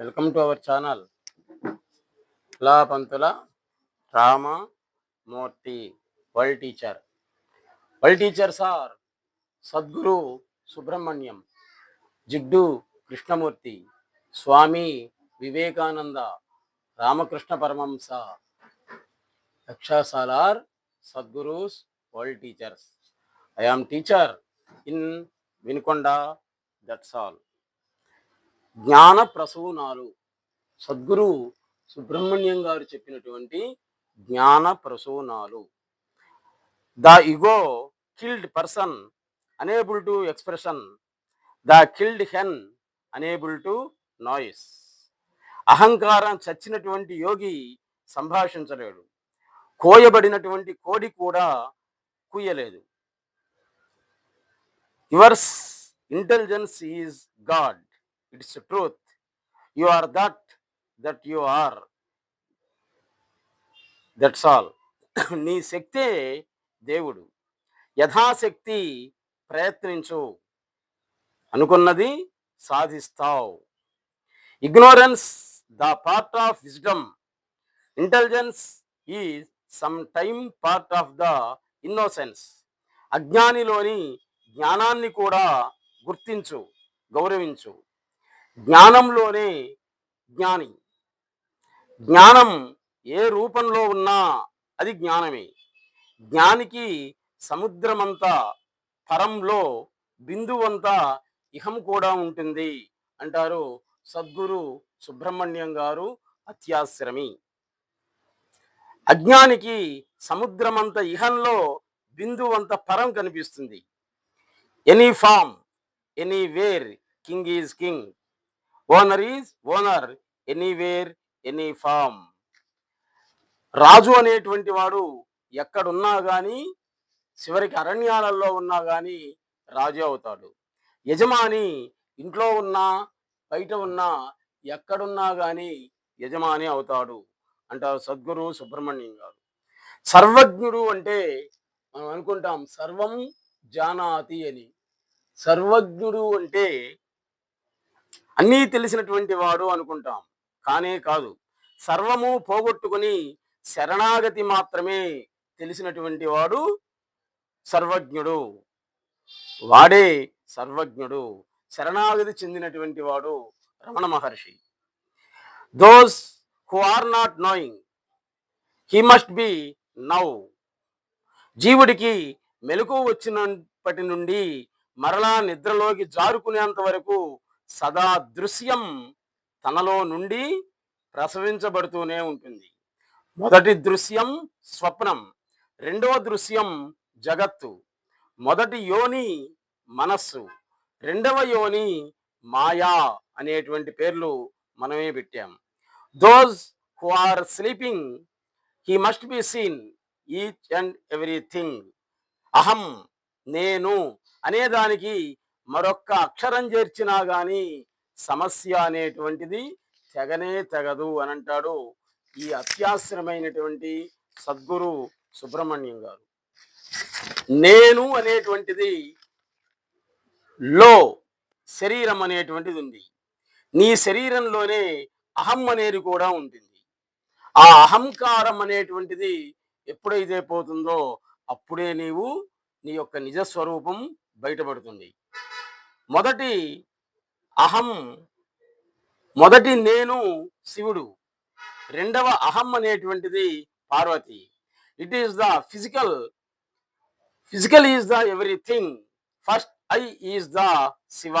Welcome to our channel. Pantula Rama Murthy world teacher. World teachers are Sadguru Subrahmanyam Jiddu Krishnamurti Swami Vivekananda Ramakrishna Paramahansa Yakshasal are world teachers. I I teacher in Vinukonda that's all. జ్ఞాన ప్రసూనాలు సద్గురు సుబ్రహ్మణ్యం గారు చెప్పినటువంటి జ్ఞాన ప్రసూనాలు the ego killed person unable to expression. The killed hen unable to noise. అహంకారం చచ్చినటువంటి యోగి సంభాషించలేడు. కోయబడినటువంటి కోడి కూడా కూయలేదు yours intelligence is God. It's truth you are that that you are that's all నీ శక్తే దేవుడు. యథాశక్తి ప్రయత్నించు. అనుకున్నది సాధిస్తావు. Ignorance the part of wisdom intelligence is some time part of the innocence అజ్ఞానిలోని జ్ఞానాన్ని కూడా గుర్తించు గౌరవించు. జ్ఞానంలోనే జ్ఞాని. జ్ఞానం ఏ రూపంలో ఉన్నా అది జ్ఞానమే. జ్ఞానికి సముద్రమంతా పరంలో బిందువంతా ఇహం కూడా ఉంటుంది అంటారు సద్గురు సుబ్రహ్మణ్యం గారు అత్యాశ్రమి. అజ్ఞానికి సముద్రమంత ఇహంలో బిందువంత పరం కనిపిస్తుంది. Any form anywhere king is king. Owner is owner anywhere any form రాజు అనేటువంటి వాడు ఎక్కడున్నా కానీ చివరికి అరణ్యాలలో ఉన్నా కానీ రాజు అవుతాడు. యజమాని ఇంట్లో ఉన్నా బయట ఉన్నా ఎక్కడున్నా కానీ యజమాని అవుతాడు అంటారు సద్గురు సుబ్రహ్మణ్యం గారు. సర్వజ్ఞుడు అంటే మనం అనుకుంటాం సర్వం జానాతి అని. సర్వజ్ఞుడు అంటే అన్నీ తెలిసినటువంటి వాడు అనుకుంటాం. కానే కాదు. సర్వము పోగొట్టుకుని శరణాగతి మాత్రమే తెలిసినటువంటి వాడు సర్వజ్ఞుడు. వాడే సర్వజ్ఞుడు. శరణాగతి చెందినటువంటి వాడు Ramana Maharshi. Those who are not knowing he must be now జీవుడికి మెలకు వచ్చినప్పటి నుండి మరలా నిద్రలోకి జారుకునేంత వరకు సదా దృశ్యం తనలో నుండి ప్రసవించబడుతూనే ఉంటుంది. మొదటి దృశ్యం స్వప్నం రెండవ దృశ్యం జగత్తు మొదటి యోని మనస్సు రెండవ యోని మాయా అనేటువంటి పేర్లు మనమే పెట్టాం. Those who are sleeping he must be seen each and everything అహం నేను అనేదానికి మరొక్క అక్షరం చేర్చినా గాని సమస్య అనేటువంటిది తెగనే తెగదు అని అంటాడు ఈ అత్యాశ్రమైనటువంటి సద్గురు సుబ్రహ్మణ్యం గారు. నేను అనేటువంటిది లో శరీరం అనేటువంటిది ఉంది. నీ శరీరంలోనే అహం అనేది కూడా ఉంటుంది. ఆ అహంకారం అనేటువంటిది ఎప్పుడైతే పోతుందో అప్పుడే నీవు నీ యొక్క నిజ స్వరూపం బయటపడుతుంది. మొదటి అహం మొదటి నేను శివుడు. రెండవ అహం అనేటువంటిది Parvati. It is the physical physical is the everything first I is the Shiva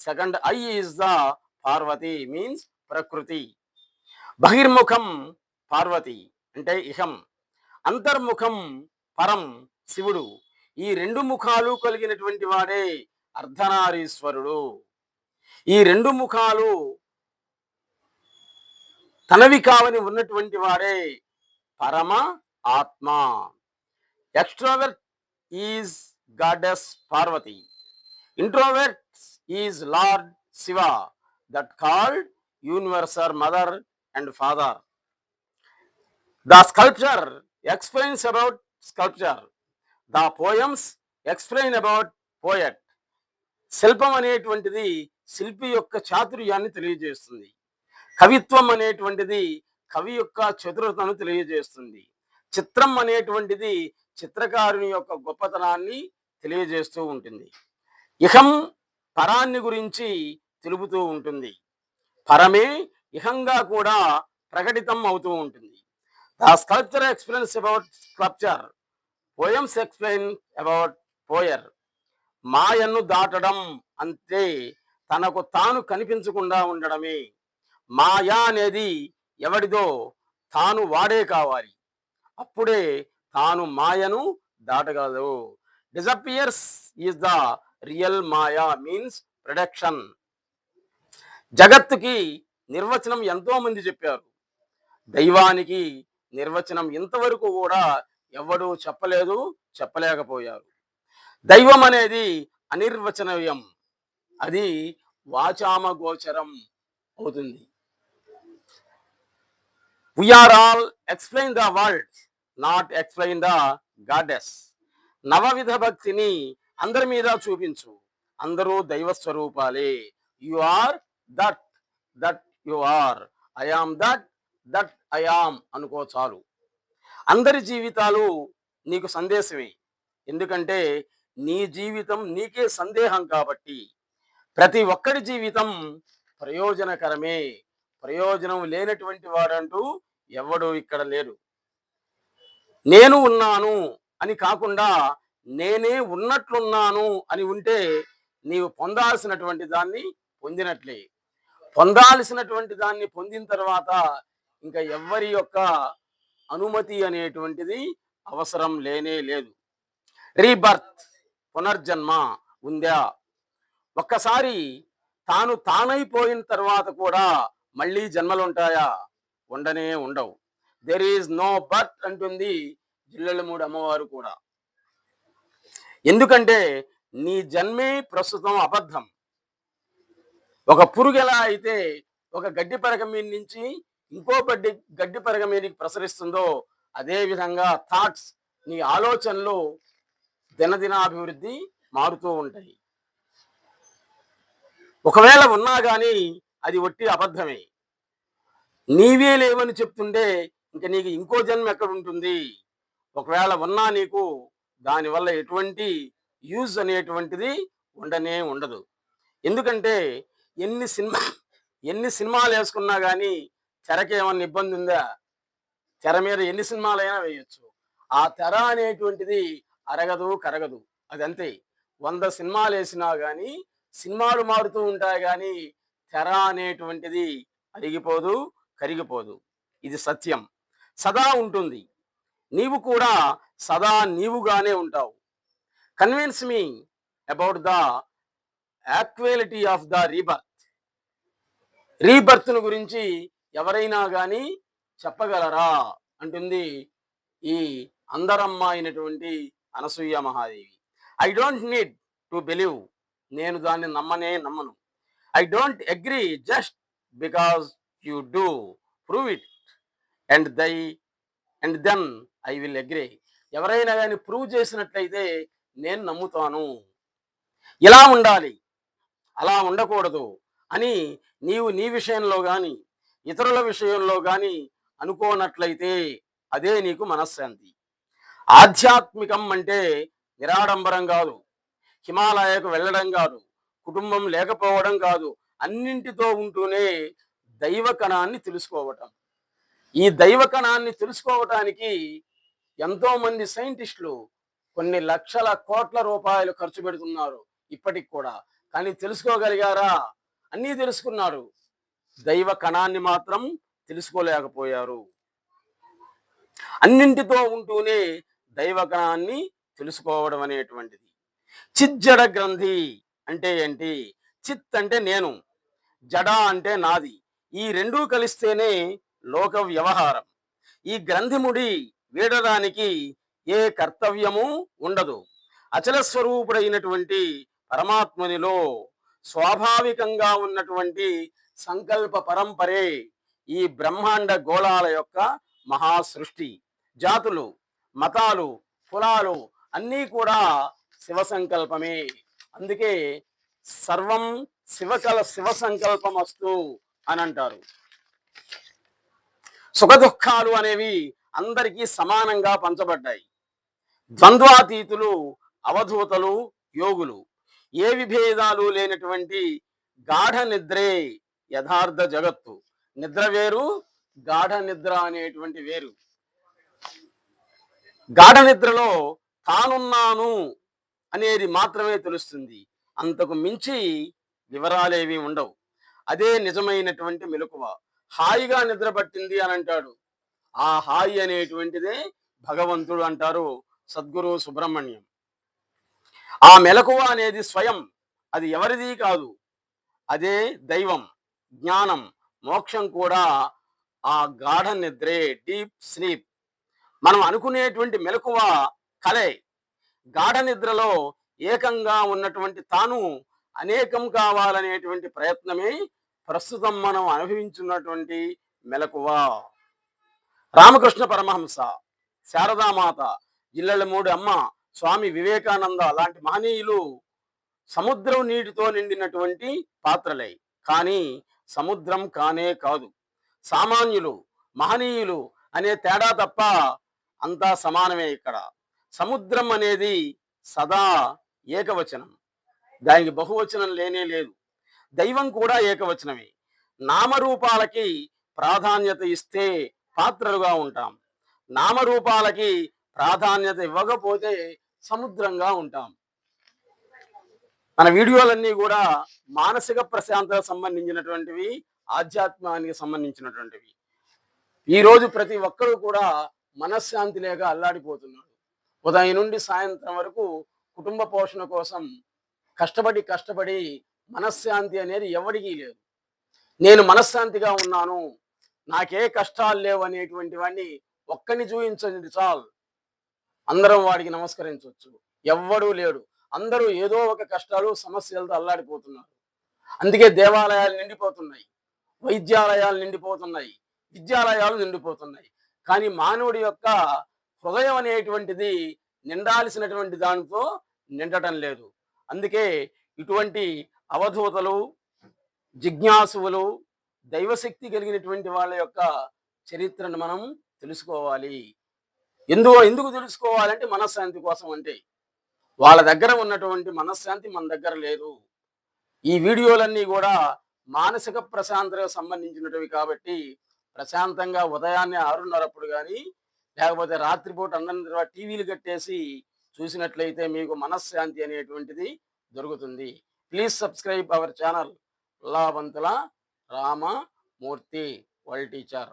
second I is the Parvati means ప్రకృతి బహిర్ముఖం పార్వతి అంటే ఇహం. అంతర్ముఖం పరం శివుడు. ఈ రెండు ముఖాలు కలిగినటువంటి వాడే అర్ధనారీశ్వరుడు. ఈ రెండు ముఖాలు తనవి కావని ఉన్నటువంటి వాడే పరమ ఆత్మ. Extrovert is goddess Parvati introvert is lord Shiva that called universal mother and father the sculpture explains about sculpture the poems explain about poet శిల్పం అనేటువంటిది శిల్పి యొక్క చాతుర్యాన్ని తెలియజేస్తుంది. కవిత్వం అనేటువంటిది కవి యొక్క చతురతను తెలియజేస్తుంది. చిత్రం అనేటువంటిది చిత్రకారుని యొక్క గొప్పతనాన్ని తెలియజేస్తూ ఉంటుంది. ఇహం పరాన్ని గురించి తెలుపుతూ ఉంటుంది. పరమే ఇహంగా కూడా ప్రకటితం అవుతూ ఉంటుంది. The sculpture explains about sculpture poems explain about poet. మాయను దాటడం అంతే తనకు తాను కనిపించకుండా ఉండడమే. మాయా అనేది ఎవడిదో తాను వాడే కావాలి. అప్పుడే తాను మాయను దాటగలదు. Disappears is the real maya means production జగత్తుకి నిర్వచనం ఎంతో మంది చెప్పారు. దైవానికి నిర్వచనం ఇంతవరకు కూడా ఎవడు చెప్పలేదు చెప్పలేకపోయారు. దైవం అనేది అనిర్వచనీయం. అది వాచామగోచరం అవుతుంది. We are all explain the world not explain the goddess నవవిధ భక్తిని అందరి మీద చూపించు. అందరూ దైవ స్వరూపాలే. You are that that you are I am that that I am అనుకో చాలు. అందరి జీవితాలు నీకు సందేశమే. ఎందుకంటే నీ జీవితం నీకే సందేహం కాబట్టి ప్రతి ఒక్కడి జీవితం ప్రయోజనకరమే. ప్రయోజనం లేనటువంటి వాడంటూ ఎవడు ఇక్కడ లేడు. నేను ఉన్నాను అని కాకుండా నేనే ఉన్నట్లున్నాను అని ఉంటే నీవు పొందాల్సినటువంటి దాన్ని పొందినట్లే. పొందాల్సినటువంటి దాన్ని పొందిన తర్వాత ఇంకా ఎవ్వరి యొక్క అనుమతి అనేటువంటిది అవసరం లేనే లేదు. రీబర్త్. పునర్జన్మ ఉందా? ఒక్కసారి తాను తానైపోయిన తర్వాత కూడా మళ్ళీ జన్మలు ఉంటాయా ఉండనే ఉండవు. దెర్ ఈజ్ నో బర్త్ అంటుంది జిల్లెలమూడి అమ్మవారు కూడా. ఎందుకంటే నీ జన్మే ప్రస్తుతం అబద్ధం. ఒక పురుగు ఎలా అయితే ఒక గడ్డి పరగ మీద నుంచి ఇంకో గడ్డి గడ్డి పరగ మీదకి ప్రసరిస్తుందో అదేవిధంగా థాట్స్ నీ ఆలోచనలు దినదినాభివృద్ధి మారుతూ ఉంటాయి. ఒకవేళ ఉన్నా కానీ అది ఒట్టి అబద్ధమే. నీవే లేవని చెప్తుంటే ఇంక నీకు ఇంకో జన్మ ఎక్కడ ఉంటుంది ఒకవేళ ఉన్నా నీకు దానివల్ల ఎటువంటి యూజ్ అనేటువంటిది ఉండనే ఉండదు. ఎందుకంటే ఎన్ని సినిమా ఎన్ని సినిమాలు వేసుకున్నా కానీ తెరకి ఏమన్నా ఇబ్బంది ఉందా? తెర మీద ఎన్ని సినిమాలైనా వేయొచ్చు. ఆ తెర అనేటువంటిది అరగదు కరగదు. అదంతే. వంద సినిమాలు వేసినా కానీ సినిమాలు మారుతూ ఉంటాయి కానీ తెర అనేటువంటిది అరిగిపోదు కరిగిపోదు. ఇది సత్యం. సదా ఉంటుంది. నీవు కూడా సదా నీవుగానే ఉంటావు. Convince me about the equality of the rebirth రీబర్త్ను గురించి ఎవరైనా కానీ చెప్పగలరా? అంటుంది ఈ అందరమ్మ అయినటువంటి Anasuya Mahadevi. I don't need to believe నేను దాన్ని నమ్మనే నమ్మను. I don't agree just because you do prove it and thy and then I will agree ఎవరైనా కానీ ప్రూవ్ చేసినట్లయితే నేను నమ్ముతాను. ఇలా ఉండాలి. అలా ఉండకూడదు అని నీవు నీ విషయంలో కానీ ఇతరుల విషయంలో కానీ అనుకోనట్లయితే అదే నీకు మనశ్శాంతి. ఆధ్యాత్మికం అంటే నిరాడంబరం కాదు హిమాలయకు వెళ్ళడం కాదు కుటుంబం లేకపోవడం కాదు అన్నింటితో ఉంటూనే దైవ కణాన్ని తెలుసుకోవటం. ఈ దైవ కణాన్ని తెలుసుకోవటానికి ఎంతోమంది సైంటిస్టులు కొన్ని లక్షల కోట్ల రూపాయలు ఖర్చు పెడుతున్నారు ఇప్పటికి కూడా. కానీ తెలుసుకోగలిగారా? అన్నీ తెలుసుకున్నారు. దైవ కణాన్ని మాత్రం తెలుసుకోలేకపోయారు. అన్నింటితో ఉంటూనే దైవగణాన్ని తెలుసుకోవడం అనేటువంటిది. చిజ్జడ గ్రంథి అంటే ఏంటి? చిత్ అంటే నేను జడ అంటే నాది. ఈ రెండూ కలిస్తేనే లోక వ్యవహారం. ఈ గ్రంథిముడి వీడడానికి ఏ కర్తవ్యము ఉండదు. అచల స్వరూపుడైనటువంటి పరమాత్మనిలో స్వాభావికంగా ఉన్నటువంటి సంకల్ప పరంపరే ఈ బ్రహ్మాండ గోళాల యొక్క మహా సృష్టి జాతులు మతాలు కులాలు అన్నీ కూడా శివ సంకల్పమే అందుకే సర్వం శివకల శివ సంకల్పం వస్తు అని అంటారు సుఖ దుఃఖాలు అనేవి అందరికీ సమానంగా పంచబడ్డాయి. ద్వంద్వాతీతులు అవధూతలు యోగులు. ఏ విభేదాలు లేనటువంటి గాఢ నిద్రే యథార్థ జగత్తు. నిద్ర వేరు గాఢ నిద్ర అనేటువంటి వేరు. గాఢ నిద్రలో తానున్నాను అనేది మాత్రమే తెలుస్తుంది. అంతకు మించి వివరాలేవి ఉండవు. అదే నిజమైనటువంటి మెలకువ. హాయిగా నిద్ర పట్టింది అని అంటాడు. ఆ హాయి అనేటువంటిదే భగవంతుడు అంటారు సద్గురు సుబ్రహ్మణ్యం. ఆ మెలకువ అనేది స్వయం. అది ఎవరిది కాదు. అదే దైవం జ్ఞానం మోక్షం కూడా ఆ గాఢ నిద్రే డీప్ స్లీప్. మనం అనుకునేటువంటి మెలకువ కలే. గాఢ నిద్రలో ఏకంగా ఉన్నటువంటి తాను అనేకం కావాలనేటువంటి ప్రయత్నమే ప్రస్తుతం మనం అనుభవించున్నటువంటి మెలకువ. రామకృష్ణ పరమహంస శారదామాత మూడు అమ్మ స్వామి వివేకానంద లాంటి మహనీయులు సముద్రం నీటితో నిండినటువంటి పాత్రలే. కానీ సముద్రం కానే కాదు. సామాన్యులు మహనీయులు అనే తేడా తప్ప అంతా సమానమే ఇక్కడ. సముద్రం అనేది సదా ఏకవచనం. దానికి బహువచనం లేనే లేదు. దైవం కూడా ఏకవచనమే. నామరూపాలకి ప్రాధాన్యత ఇస్తే పాత్రలుగా ఉంటాం. నామరూపాలకి ప్రాధాన్యత ఇవ్వకపోతే సముద్రంగా ఉంటాం. మన వీడియోలన్నీ కూడా మానసిక ప్రశాంతతకు సంబంధించినటువంటివి ఆధ్యాత్మానికి సంబంధించినటువంటివి. ఈరోజు ప్రతి ఒక్కరూ కూడా మనశ్శాంతి లేక అల్లాడిపోతున్నాడు. ఉదయం నుండి సాయంత్రం వరకు కుటుంబ పోషణ కోసం కష్టపడి కష్టపడి మనశ్శాంతి అనేది ఎవరికీ లేదు. నేను మనశ్శాంతిగా ఉన్నాను. నాకే కష్టాలు లేవు అనేటువంటి వాడిని ఒక్కని చూపించండి చాలు. అందరం వాడికి నమస్కరించవచ్చు ఎవ్వడూ లేడు. అందరూ ఏదో ఒక కష్టాలు సమస్యలతో అల్లాడిపోతున్నారు. అందుకే దేవాలయాలు నిండిపోతున్నాయి. వైద్యాలయాలు నిండిపోతున్నాయి. విద్యాలయాలు నిండిపోతున్నాయి. కానీ మానవుడి యొక్క హృదయం అనేటువంటిది నిండాల్సినటువంటి దానితో నిండటం లేదు. అందుకే ఇటువంటి అవధూతలు జిజ్ఞాసువులు దైవశక్తి కలిగినటువంటి వాళ్ళ యొక్క చరిత్రను మనం తెలుసుకోవాలి. ఎందుకు ఎందుకు తెలుసుకోవాలంటే మనశ్శాంతి కోసం అంటే. వాళ్ళ దగ్గర ఉన్నటువంటి మనశ్శాంతి మన దగ్గర లేదు. ఈ వీడియోలన్నీ కూడా మానసిక ప్రశాంతతకు సంబంధించినవి కాబట్టి ప్రశాంతంగా ఉదయాన్నే ఆరున్నరప్పుడు కానీ లేకపోతే రాత్రిపూట అన్నం తర్వాత టీవీలు కట్టేసి చూసినట్లయితే మీకు మనశ్శాంతి అనేటువంటిది దొరుకుతుంది. Please subscribe our channel. Lavantula Ramamurthy world teacher.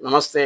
నమస్తే.